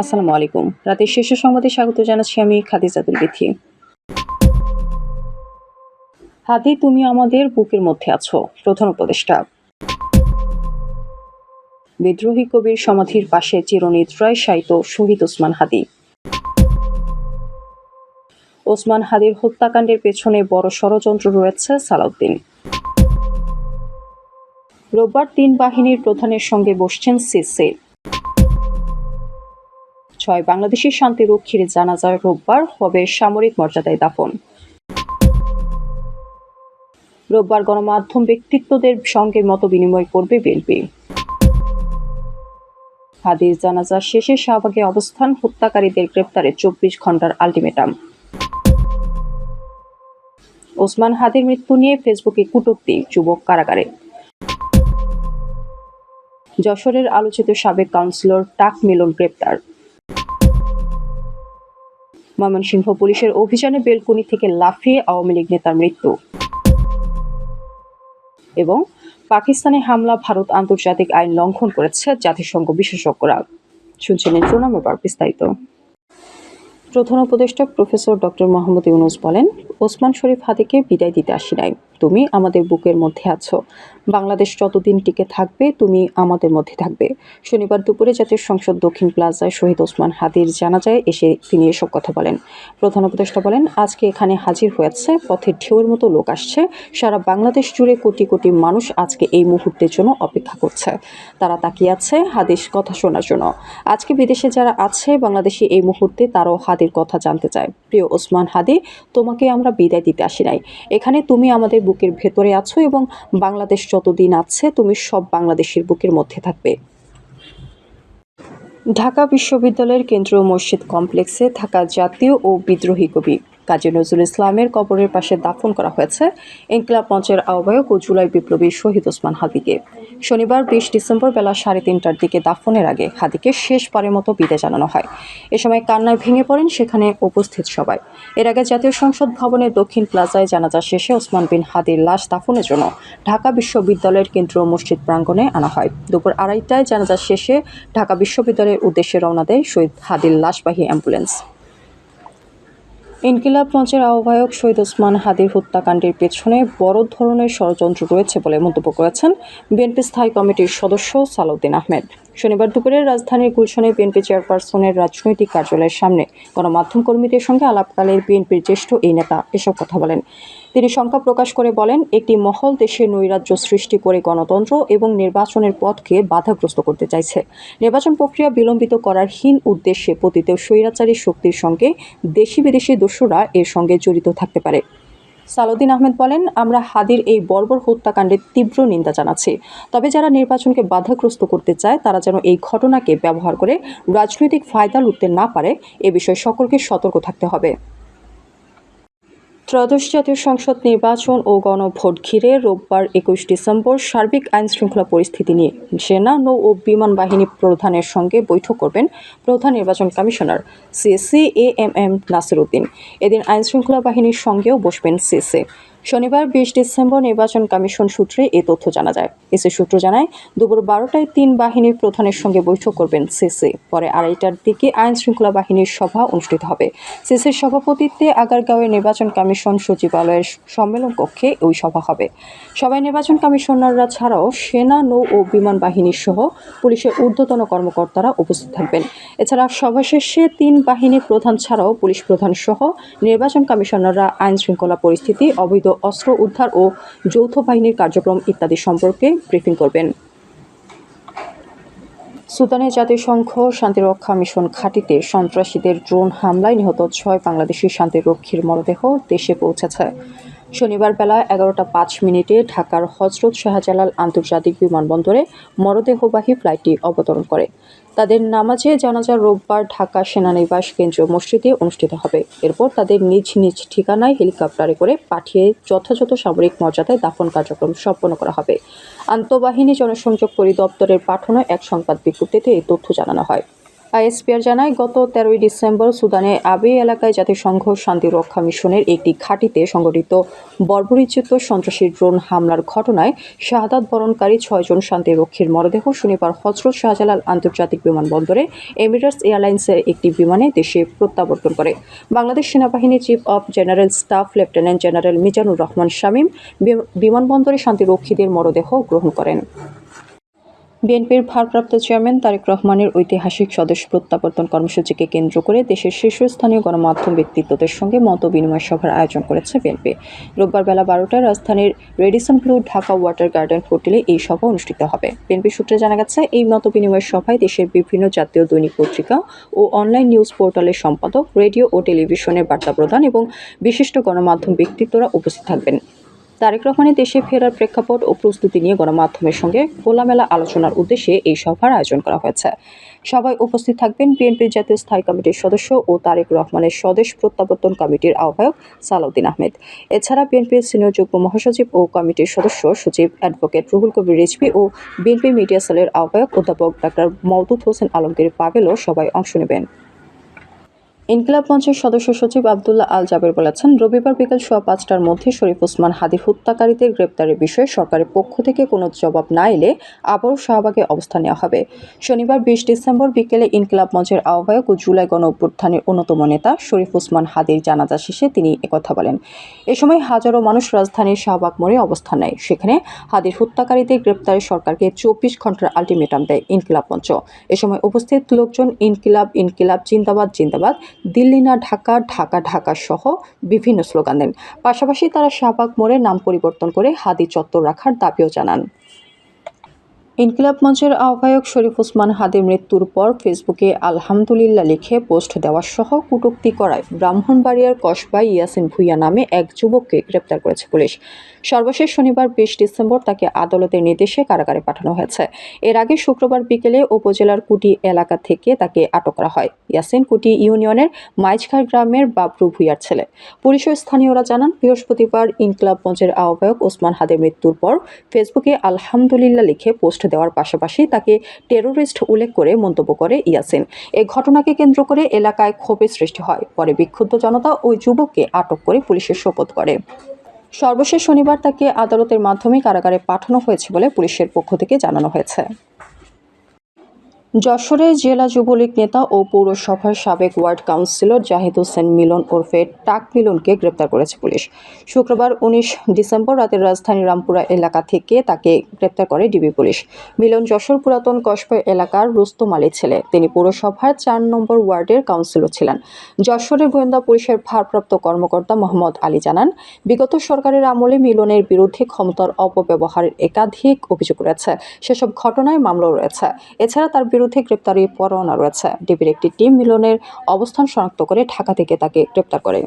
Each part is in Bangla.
আসসালামু আলাইকুম। রাতের শীর্ষ সংবাদে স্বাগত জানাচ্ছি আমি খাদিজাতুল বিথি। হাদি তুমি আমাদের বুকের মধ্যে আছো, প্রধান উপদেষ্টা। বিদ্রোহী কবির সমাধির পাশে চিরনিদ্রায় শায়িত শহীদ ওসমান হাদি। ওসমান হাদির হত্যাকাণ্ডের পেছনে বড় ষড়যন্ত্র রয়েছে সালাউদ্দিন। রোববার তিন বাহিনীর প্রধানের সঙ্গে বসছেন সিসি। ছয় বাংলাদেশি শান্তিরক্ষীর জানাজায় রোববার হবে সামরিক মর্যাদায় দাফন। রোববার গণমাধ্যম ব্যক্তিত্বদের সঙ্গে মত বিনিময় করবে বিএনপি। হাদির জানাজা শেষে শাহবাগে অবস্থান হত্যাকারীদের গ্রেপ্তারে চব্বিশ ঘণ্টার আলটিমেটাম। ওসমান হাদির মৃত্যু নিয়ে ফেসবুকে কটূক্তি যুবক কারাগারে। যশোরের আলোচিত সাবেক কাউন্সিলর টাক মিলন গ্রেপ্তার। ময়মনসিংহ পুলিশের অভিযানে বেলকুনি থেকে লাফিয়ে আওয়ামী লীগ নেতার মৃত্যু। এবং পাকিস্তানে হামলা ভারত আন্তর্জাতিক আইন লঙ্ঘন করেছে জাতিসংঘ বিশেষজ্ঞরা। শুনছিলেন প্রণাম এবার বিস্তারিত। প্রধান উপদেষ্টা প্রফেসর ডক্টর মোহাম্মদ ইউনুস বলেন, ওসমান শরীফ হাতিকে বিদায় দিতে আসি নাই। তুমি আমাদের বুকের মধ্যে আছো। বাংলাদেশ যতদিন টিকে থাকবে, তুমি আমাদের মধ্যে থাকবে। শনিবার দুপুরে জাতীয় সংসদ দক্ষিণ প্লাজায় শহীদ ওসমান হাদির জানাজায় এসে তিনি এসব কথা বলেন। প্রধান উপদেষ্টা বলেন, আজকে এখানে হাজির হয়েছে, পথের ঢেউয়ের মতো লোক আসছে। সারা বাংলাদেশ জুড়ে কোটি কোটি মানুষ আজকে এই মুহূর্তের জন্য অপেক্ষা করছে। তারা তাকিয়ে আছে হাদিস কথা শোনার জন্য। আজকে বিদেশে যারা আছে, বাংলাদেশে এই মুহূর্তে তারাও হাদির কথা জানতে চায়। প্রিয় ওসমান হাদি, তোমাকে আমরা বিদায় দিতে আসি নাই। এখানে তুমি আমাদের বুকের ভেতরে আছো এবং বাংলাদেশ যতদিন আছে, তুমি সব বাংলাদেশের বুকের মধ্যে থাকবে। ঢাকা বিশ্ববিদ্যালয়ের কেন্দ্রীয় মসজিদ কমপ্লেক্সে থাকা জাতীয় ও বিদ্রোহী কবি কাজী নজরুল ইসলামের কবরের পাশে দাফন করা হয়েছে। ইনকিলাব মঞ্চের আহ্বায়ক ও জুলাই বিপ্লবী শহীদ ওসমান হাদিকে। শনিবার বিশ ডিসেম্বর বেলা সাড়ে তিনটার দিকে দাফনের আগে হাদিকে শেষবারের মতো বিদায় জানানো হয়। এ সময় কান্নায় ভেঙে পড়েন সেখানে উপস্থিত সবাই। এর আগে জাতীয় সংসদ ভবনের দক্ষিণ প্লাজায় জানাজা শেষে ওসমান বিন হাদির লাশ দাফনের জন্য ঢাকা বিশ্ববিদ্যালয়ের কেন্দ্রীয় মসজিদ প্রাঙ্গণে আনা হয়। দুপুর আড়াইটায় জানাজা শেষে ঢাকা বিশ্ববিদ্যালয়ের উদ্দেশ্যে রওনা দেয় শহীদ হাদির লাশবাহী অ্যাম্বুলেন্স। ইনকিলাব মঞ্চের আহ্বায়ক শহীদ ওসমান হাদির হত্যাকাণ্ডের পেছনে বড় ধরনের ষড়যন্ত্র রয়েছে বলে মন্তব্য করেছেন বিএনপি স্থায়ী কমিটির সদস্য সালাউদ্দিন আহমেদ। শনিবার দুপুরে রাজধানীর গুলশনে বিএনপি চেয়ারপারসনের রাজনৈতিক কার্যালয়ের সামনে গণমাধ্যম কর্মীদের সঙ্গে আলাপকালে বিএনপির জ্যেষ্ঠ এই নেতা এসব কথা বলেন। তিনি শঙ্কা প্রকাশ করে বলেন, একটি মহল দেশে নৈরাজ্য সৃষ্টি করে গণতন্ত্র এবং নির্বাচনের পথকে বাধাগ্রস্ত করতে চাইছে। নির্বাচন প্রক্রিয়া বিলম্বিত করার হীন উদ্দেশ্যে পতিত স্বৈরাচারী শক্তির সঙ্গে দেশি বিদেশি দস্যুরা এর সঙ্গে জড়িত থাকতে পারে। সালুদ্দিন আহমেদ বলেন, আমরা হাদির এই বর্বর হত্যাকাণ্ডের তীব্র নিন্দা জানাচ্ছি। তবে যারা নির্বাচনকে বাধাগ্রস্ত করতে চায়, তারা যেন এই ঘটনাকে ব্যবহার করে রাজনৈতিক ফায়দা লুটতে না পারে, এ বিষয়ে সকলকে সতর্ক থাকতে হবে। ত্রয়োদশ জাতীয় সংসদ নির্বাচন ও গণভোট ঘিরে রোববার একুশ ডিসেম্বর সার্বিক আইন শৃঙ্খলা পরিস্থিতি নিয়ে সেনা, নৌ ও বিমান বাহিনী প্রধানের সঙ্গে বৈঠক করবেন প্রধান নির্বাচন commissioner CC A M M Nasir Uddin এদিন আইনশৃঙ্খলা বাহিনীর সঙ্গেও বসবেন সিএসএ শনিবার বিশ ডিসেম্বর নির্বাচন কমিশন সূত্রে এ তথ্য জানা যায়। এসি সূত্র জানায়, দুপুর বারোটায় তিন বাহিনীর প্রধানের সঙ্গে বৈঠক করবেন সিসি। পরে আড়াইটার দিকে আইন শৃঙ্খলা বাহিনীর সভা অনুষ্ঠিত হবে। সিসির সভাপতিত্বে আগারগাঁওয়ের নির্বাচন কমিশন সচিবালয়ের সম্মেলন কক্ষে ওই সভা হবে। সবাই নির্বাচন কমিশনাররা ছাড়াও সেনা, নৌ ও বিমান বাহিনীর সহ পুলিশের ঊর্ধ্বতন কর্মকর্তারা উপস্থিত থাকবেন। এছাড়া সভা শেষে তিন বাহিনী প্রধান ছাড়াও পুলিশ প্রধান সহ নির্বাচন কমিশনাররা আইন শৃঙ্খলা পরিস্থিতি, অবৈধ অস্ত্র উদ্ধার ও যৌথ বাহিনীর কার্যক্রম ইত্যাদি সম্পর্কে ব্রিফিং করবেন। সুদানের জাতিসংঘ শান্তিরক্ষা মিশন ঘাঁটিতে সন্ত্রাসীদের ড্রোন হামলায় নিহত ছয় বাংলাদেশি শান্তিরক্ষীর মরদেহ দেশে পৌঁছেছে। শনিবার বেলা এগারোটা পাঁচ মিনিটে ঢাকার হজরত শাহজালাল আন্তর্জাতিক বিমানবন্দরে মরদেহবাহী ফ্লাইটটি অবতরণ করে। তাদের নামাজে জানাজা রোববার ঢাকা সেনানিবাস কেন্দ্রীয় মসজিদে অনুষ্ঠিত হবে। এরপর তাদের নিজ নিজ ঠিকানায় হেলিকপ্টারে করে পাঠিয়ে যথাযথ সামরিক মর্যাদায় দাফন কার্যক্রম সম্পন্ন করা হবে। আন্তঃবাহিনী জনসংযোগ পরিদপ্তরের পাঠানো এক সংবাদ বিজ্ঞপ্তিতে এই তথ্য জানানো হয়। আইএসপিআর জানায়, গত তেরোই ডিসেম্বর সুদানে আবে এলাকায় জাতিসংঘ শান্তিরক্ষা মিশনের একটি ঘাঁটিতে সংগঠিত বর্বরিচিত সন্ত্রাসী ড্রোন হামলার ঘটনায় শাহাদাত বরণকারী ছয়জন শান্তিরক্ষীর মরদেহ শনিবার হজরত শাহজালাল আন্তর্জাতিক বিমানবন্দরে এমিরেটস এয়ারলাইন্সের একটি বিমানে দেশে প্রত্যাবর্তন করে। বাংলাদেশ সেনাবাহিনী chief of general staff lieutenant general Mizanur Rahman Shamim বিমানবন্দরে শান্তিরক্ষীদের মরদেহ গ্রহণ করেন। বিএনপির ভারপ্রাপ্ত চেয়ারম্যান তারেক রহমানের ঐতিহাসিক সদস্য প্রত্যাবর্তন কর্মসূচিকে কেন্দ্র করে দেশের শীর্ষস্থানীয় গণমাধ্যম ব্যক্তিত্বদের সঙ্গে মত বিনিময় সভার আয়োজন করেছে বিএনপি। রোববার বেলা বারোটায় রাজধানীর Radisson Blu Dhaka Water Garden হোটেলে এই সভা অনুষ্ঠিত হবে। বিএনপি সূত্রে জানা গেছে, এই মত বিনিময় সভায় দেশের বিভিন্ন জাতীয় দৈনিক পত্রিকা ও অনলাইন নিউজ পোর্টালের সম্পাদক, রেডিও ও টেলিভিশনের বার্তা প্রদান এবং বিশিষ্ট গণমাধ্যম ব্যক্তিত্বরা উপস্থিত থাকবেন। তারেক রহমানের দেশে ফেরার প্রেক্ষাপট ও প্রস্তুতি নিয়ে গণমাধ্যমের সঙ্গে খোলামেলা আলোচনার উদ্দেশ্যে এই সভার আয়োজন করা হয়েছে। সভায় উপস্থিত থাকবেন বিএনপির জাতীয় স্থায়ী কমিটির সদস্য ও তারেক রহমানের স্বদেশ প্রত্যাবর্তন কমিটির আহ্বায়ক সালাউদ্দিন আহমেদ। এছাড়া বিএনপির সিনিয়র যুগ্ম মহাসচিব ও কমিটির সদস্য সচিব অ্যাডভোকেট রুহুল কবির রিজভি ও বিএনপি মিডিয়া সেলের আহ্বায়ক অধ্যাপক ডাক্তার মওদুদ হোসেন আলমগীর পাভেলও সবাই অংশ নেবেন। ইনকিলাব মঞ্চের সদস্য সচিব আবদুল্লাহ আল জাবের বলেছেন, রবিবার বিকেল সোয়া পাঁচটার মধ্যে শরীফ ওসমান হাদি হত্যাকারীদের গ্রেপ্তারের বিষয়ে সরকারের পক্ষ থেকে কোনো জবাব না এলে আবারও শাহবাগে অবস্থান নেওয়া হবে। শনিবার বিশ ডিসেম্বর বিকেলে ইনকিলাব মঞ্চের আহ্বায়ক ও জুলাই গণ অভ্যুত্থানের অন্যতম নেতা শরীফ ওসমান হাদির জানাজা শেষে তিনি একথা বলেন। এ সময় হাজারো মানুষ রাজধানীর শাহবাগ মোড়ে অবস্থান নেয়। সেখানে হাদির হত্যাকারীদের গ্রেপ্তারে সরকারকে চব্বিশ ঘণ্টার আলটিমেটাম দেয় ইনকিলাব মঞ্চ। এ সময় উপস্থিত লোকজন ইনকিলাব ইনকিলাব, জিন্দাবাদ জিন্দাবাদ দিল্লি না ঢাকা ঢাকা ঢাকা সহ বিভিন্ন স্লোগান দেন। পাশাপাশি তারা শাহবাগ মোড়ে নাম পরিবর্তন করে হাদি চত্বর রাখার দাবিও জানান। ইনকিলাব মঞ্চের আহ্বায়ক শরীফ ওসমান হাদির মৃত্যুর পর ফেসবুকে আলহামদুলিল্লাহ লিখে পোস্ট দেওয়া সহ কটূক্তি করায় ব্রাহ্মণবাড়িয়ার কসবা ইয়াসিন ভুইয়া নামে এক যুবককে গ্রেপ্তার করেছে পুলিশ। সর্বশেষ শনিবার বিশ ডিসেম্বর তাকে আদালতের নির্দেশে কারাগারে পাঠানো হয়েছে। এর আগে শুক্রবার বিকেলে উপজেলার কুটি এলাকা থেকে তাকে আটক করা হয়। ইয়াসিন কুটি ইউনিয়নের মাইজখার গ্রামের বাবরু ভুইয়ার ছেলে। পুলিশ ও স্থানীয়রা জানান, বৃহস্পতিবার ইনকিলাব মঞ্চের আহ্বায়ক ওসমান হাদের মৃত্যুর পর ফেসবুকে আলহামদুলিল্লাহ লিখে পোস্ট দেওয়ার পাশাপাশি তাকে টেরোরিস্ট উল্লেখ করে মন্তব্য করে ইয়াসিন। এ ঘটনাকে কেন্দ্র করে এলাকায় ক্ষোভের সৃষ্টি হয়। পরে বিক্ষুব্ধ জনতা ওই যুবককে আটক করে পুলিশের শপথ করে। সর্বশেষ শনিবার তাকে আদালতের মাধ্যমে কারাগারে পাঠানো হয়েছে বলে পুলিশের পক্ষ থেকে জানানো হয়েছে। যশোরে জেলা যুবলীগ নেতা ও পৌরসভার সাবেক ওয়ার্ড কাউন্সিলর জাহিদ হোসেন মিলন ওরফে টাক মিলনকে গ্রেপ্তার করেছে পুলিশ। শুক্রবার উনিশ ডিসেম্বর রাতের রাজধানী রামপুরা এলাকা থেকে তাকে গ্রেপ্তার করে ডিবি পুলিশ। মিলন যশোর পুরাতন কসবা এলাকার রুস্তম আলীর ছেলে। তিনি পৌরসভার চার নম্বর ওয়ার্ডের কাউন্সিলর ছিলেন। যশোরের গোয়েন্দা পুলিশের ভারপ্রাপ্ত কর্মকর্তা মোহাম্মদ আলী জানান, বিগত সরকারের আমলে মিলনের বিরুদ্ধে ক্ষমতার অপব্যবহারের একাধিক অভিযোগ রয়েছে। সেসব ঘটনায় মামলা রয়েছে। এছাড়া তার বিরুদ্ধে গ্রেপ্তারি পরোয়ানা রয়েছে। ডিবির একটি টিম মিলনের অবস্থান শনাক্ত করে ঢাকা থেকে তাকে গ্রেপ্তার করে।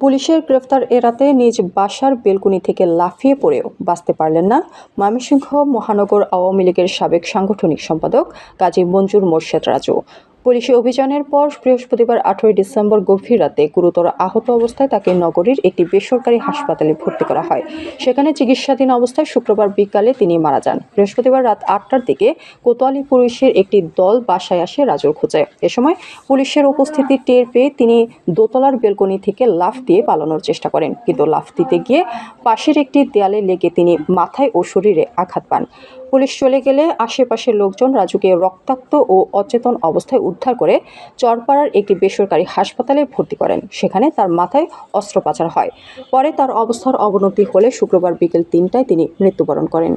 পুলিশের গ্রেফতার এড়াতে নিজ বাসার বেলকুনি থেকে লাফিয়ে পড়েও বাঁচতে পারলেন না ময়মনসিংহ মহানগর আওয়ামী লীগের সাবেক সাংগঠনিক সম্পাদক কাজী মঞ্জুর মোর্শেদ রাজু। পুলিশি অভিযানের পর বৃহস্পতিবার আঠেরোই ডিসেম্বর গভীর রাতে গুরুতর আহত অবস্থায় তাকে নগরীর একটি বেসরকারি হাসপাতালে ভর্তি করা হয়। সেখানে চিকিৎসাধীন অবস্থায় শুক্রবার বিকালে তিনি মারা যান। বৃহস্পতিবার রাত আটটার দিকে কোতোয়ালি পুলিশের একটি দল বাসায় আসে রাজুর খোঁজে। এ সময় পুলিশের উপস্থিতি টের পেয়ে তিনি দোতলার বেলকনি থেকে লাফ দিয়ে পালানোর চেষ্টা করেন। কিন্তু লাফ দিতে গিয়ে পাশের একটি দেয়ালে লেগে তিনি মাথায় ও শরীরে আঘাত পান। পুলিশ চলে গেলে আশেপাশের লোকজন রাজুকে রক্তাক্ত ও অচেতন অবস্থায় উদ্ধার করে চরপাড়ার একটি বেসরকারি হাসপাতালে ভর্তি করেন। সেখানে তার মাথায় অস্ত্রোপচার হয়। পরে তার অবস্থার অবনতি হলে শুক্রবার বিকেল তিনটায় তিনি মৃত্যুবরণ করেন।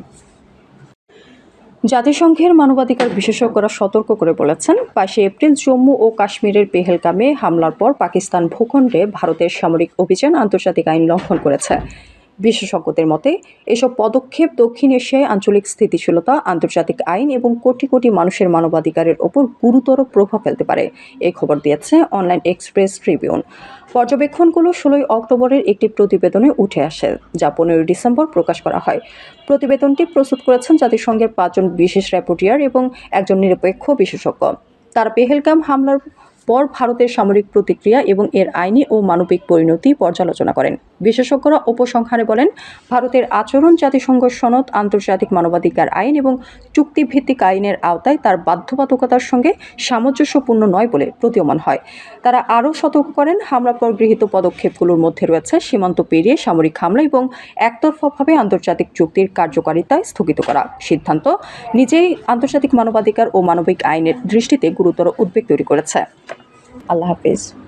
জাতিসংঘের মানবাধিকার বিশেষজ্ঞরা সতর্ক করে বলেছেন, বাইশে এপ্রিল জম্মু ও কাশ্মীরের পেহেলগামে হামলার পর পাকিস্তান ভূখণ্ডে ভারতের সামরিক অভিযান আন্তর্জাতিক আইন লঙ্ঘন করেছে। বিশেষজ্ঞদের মতে, এসব পদক্ষেপ দক্ষিণ এশিয়ায় আঞ্চলিক স্থিতিশীলতা, আন্তর্জাতিক আইন এবং কোটি কোটি মানুষের মানবাধিকারের ওপর গুরুতর প্রভাব ফেলতে পারে এই খবর দিয়েছে অনলাইন এক্সপ্রেস ট্রিবিউন। পর্যবেক্ষণগুলো ষোলোই অক্টোবরের একটি প্রতিবেদনে উঠে আসে, যা পনেরোই ডিসেম্বর প্রকাশ করা হয়। প্রতিবেদনটি প্রস্তুত করেছেন জাতিসংঘের পাঁচজন বিশেষ র্যাপোর্টিয়ার এবং একজন নিরপেক্ষ বিশেষজ্ঞ। তারা পেহেলগাম হামলার পর ভারতের সামরিক প্রতিক্রিয়া এবং এর আইনি ও মানবিক পরিণতি পর্যালোচনা করেন। বিশেষজ্ঞরা উপসংহারে বলেন, ভারতের আচরণ জাতিসংঘ সনদ, আন্তর্জাতিক মানবাধিকার আইন এবং চুক্তিভিত্তিক আইনের আওতায় তার বাধ্যবাধকতার সঙ্গে সামঞ্জস্যপূর্ণ নয় বলে প্রতীয়মান হয়। তারা আরও সতর্ক করেন হামলার পর গৃহীত পদক্ষেপগুলোর মধ্যে রয়েছে সীমান্ত পেরিয়ে সামরিক হামলা এবং একতরফাভাবে আন্তর্জাতিক চুক্তির কার্যকারিতা স্থগিত করা। সিদ্ধান্ত নিজেই আন্তর্জাতিক মানবাধিকার ও মানবিক আইনের দৃষ্টিতে গুরুতর উদ্বেগ তৈরি করেছে। আল্লাহ হাফিজ।